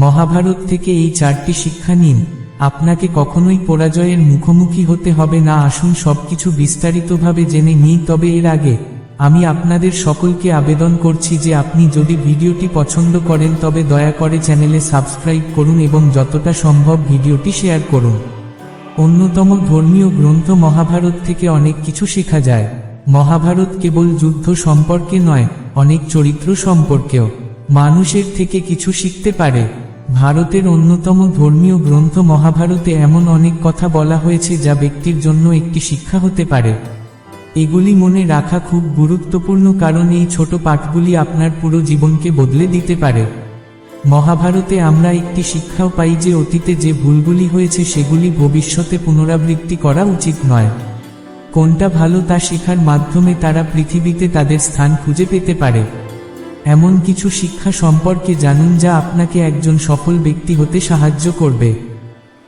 মহাভারত থেকে এই চারটি শিক্ষা নিন। আপনাকে কখনোই পরাজয়ের মুখোমুখি হতে হবে না। আসুন সবকিছু বিস্তারিতভাবে জেনে নিই। তবে এর আগে, আমি আপনাদের সকলকে আবেদন করছি যে আপনি যদি ভিডিওটি পছন্দ করেন, তবে দয়া করে চ্যানেলে সাবস্ক্রাইব করুন এবং যতটা সম্ভব ভিডিওটি শেয়ার করুন। অন্যতম ধর্মীয় গ্রন্থ মহাভারত থেকে অনেক কিছু শেখা যায়। মহাভারত কেবল যুদ্ধ সম্পর্কে নয়, অনেক চরিত্র সম্পর্কেও। মানুষের থেকে কিছু শিখতে পারে। ভারতের অন্যতম ধর্মীয় গ্রন্থ মহাভারতে এমন অনেক কথা বলা হয়েছে যা ব্যক্তির জন্য একটি শিক্ষা হতে পারে। এগুলি মনে রাখা খুব গুরুত্বপূর্ণ কারণ এই ছোট পাঠগুলি আপনার পুরো জীবনকে বদলে দিতে পারে। মহাভারতে আমরা একটি শিক্ষাও পাই যে অতীতে যে ভুলগুলি হয়েছে সেগুলি ভবিষ্যতে পুনরাবৃত্তি করা উচিত নয়। কোনটা ভালো তা শেখার মাধ্যমে তারা পৃথিবীতে তাদের স্থান খুঁজে পেতে পারে। এমন কিছু শিক্ষা সম্পর্কে জানুন যা আপনাকে একজন সফল ব্যক্তি হতে সাহায্য করবে।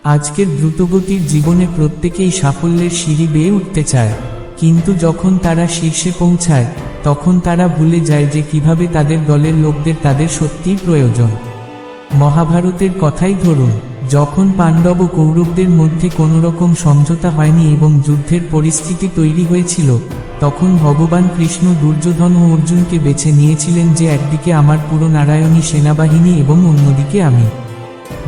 আজকের দ্রুতগতির জীবনে প্রত্যেকেই সাফল্যের সিঁড়ি বেয়ে উঠতে চায়, কিন্তু যখন তারা শীর্ষে পৌঁছায়, তখন তারা ভুলে যায় যে কীভাবে তাদের দলের লোকদের তাদের সত্যিই প্রয়োজন। মহাভারতের কথাই ধরুন, যখন পাণ্ডব ও কৌরবদের মধ্যে কোনোরকম সমঝোতা হয়নি এবং যুদ্ধের পরিস্থিতি তৈরি হয়েছিল তখন ভগবান কৃষ্ণ, দুর্যোধন ও অর্জুনকে বেছে নিয়েছিলেন যে একদিকে আমার পুরো নারায়ণী সেনাবাহিনী এবং অন্যদিকে আমি।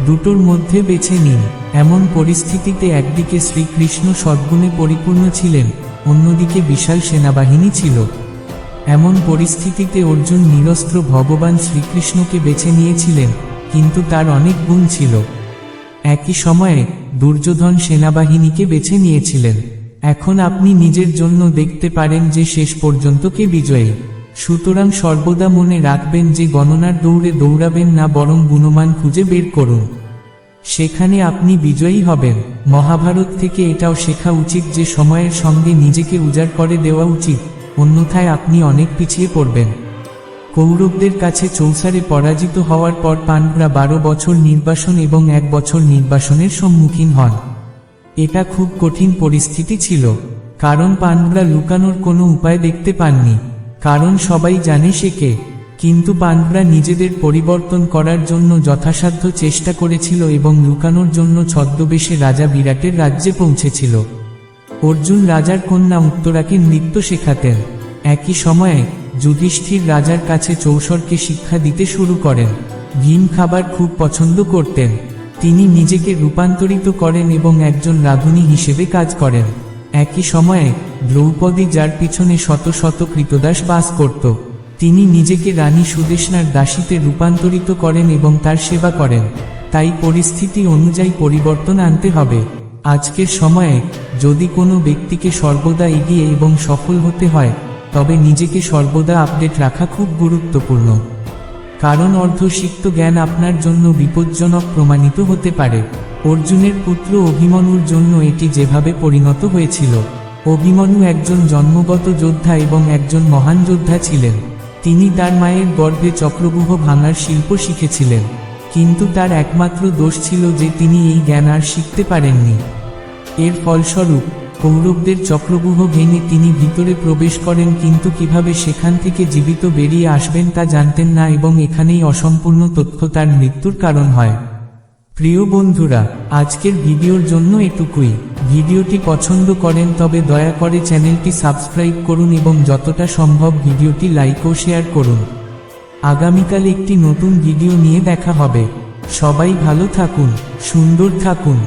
দুটোর মধ্যে বেছে নিন। এমন পরিস্থিতিতে একদিকে শ্রীকৃষ্ণ সদ্গুণে পরিপূর্ণ ছিলেন, অন্যদিকে বিশাল সেনাবাহিনী ছিল। এমন পরিস্থিতিতে অর্জুন নিরস্ত্র ভগবান শ্রীকৃষ্ণকে বেছে নিয়েছিলেন, কিন্তু তার অনেক গুণ ছিল। একই সময়ে দুর্যোধন সেনাবাহিনীকে বেছে নিয়েছিলেন। এখন আপনি নিজের জন্য দেখতে পারেন যে শেষ পর্যন্ত কে বিজয়ী। সুতরাং সর্বদা মনে রাখবেন যে গণনার দৌড়ে দৌড়াবেন না বরং গুণমান খুঁজে বের করুন। সেখানে আপনি বিজয়ী হবেন। মহাভারত থেকে এটাও শেখা উচিত যে সময়ের সঙ্গে নিজেকে উজাড় করে দেওয়া উচিত, অন্যথায় আপনি অনেক পিছিয়ে পড়বেন। কৌরবদের কাছে চৌসারে পরাজিত হওয়ার পর পাণ্ডবরা বারো বছর নির্বাসন এবং এক বছর নির্বাসনের সম্মুখীন হন। এটা খুব কঠিন পরিস্থিতি ছিল, কারণ পাণ্ডবরা লুকানোর কোনো উপায় দেখতে পাননি, কারণ সবাই জানে সে কে, কিন্তু পাণ্ডবরা নিজেদের পরিবর্তন করার জন্য যথাসাধ্য চেষ্টা করেছিল এবং লুকানোর জন্য ছদ্মবেশে রাজা বিরাটের রাজ্যে পৌঁছেছিল। অর্জুন রাজার কন্যা উত্তরাকে নৃত্য শেখাতেন। একই সময়ে, যুধিষ্ঠির রাজার কাছে চৌসরকে শিক্ষা দিতে শুরু করেন। ভীম খাবার খুব পছন্দ করতেন। তিনি নিজেকে রূপান্তরিত করেন এবং একজন রাধুনী হিসেবে কাজ করেন। একই সময়ে, দ্রৌপদী যার পিছনে শত শত কৃতদাস বাস করত, তিনি নিজেকে রানী সুদেশনার দাসীতে রূপান্তরিত করেন এবং তার সেবা করেন। তাই পরিস্থিতি অনুযায়ী পরিবর্তন আনতে হবে। আজকের সময়ে, যদি কোনো ব্যক্তিকে সর্বদা এগিয়ে এবং সফল হতে হয়, তবে নিজেকে সর্বদা আপডেট রাখা খুব গুরুত্বপূর্ণ। কারণ অর্ধসিক্ত জ্ঞান আপনার জন্য বিপজ্জনক প্রমাণিত হতে পারে। অর্জুনের পুত্র অভিমন্যুর জন্য এটি যেভাবে পরিণত হয়েছিল। অভিমন্যু একজন জন্মগত যোদ্ধা এবং একজন মহান যোদ্ধা ছিলেন। তিনি তার মায়ের গর্ভে চক্রবুহ ভাঙার শিল্প শিখেছিলেন। কিন্তু তার একমাত্র দোষ ছিল যে তিনি এই জ্ঞান আর শিখতে পারেননি। এর ফলস্বরূপ কৌরবদের চক্রবুহ ভেঙে তিনি ভিতরে প্রবেশ করেন, কিন্তু কীভাবে সেখান থেকে জীবিত বেরিয়ে আসবেন তা জানতেন না এবং এখানেই অসম্পূর্ণ তথ্য তার মৃত্যুর কারণ হয়। প্রিয় বন্ধুরা, আজকের ভিডিওর জন্য এটুকুই। ভিডিওটি পছন্দ করেন তবে দয়া করে চ্যানেলটি সাবস্ক্রাইব করুন এবং যতটা সম্ভব ভিডিওটি লাইক ও শেয়ার করুন। আগামীকাল একটি নতুন ভিডিও নিয়ে দেখা হবে। সবাই ভালো থাকুন, সুন্দর থাকুন।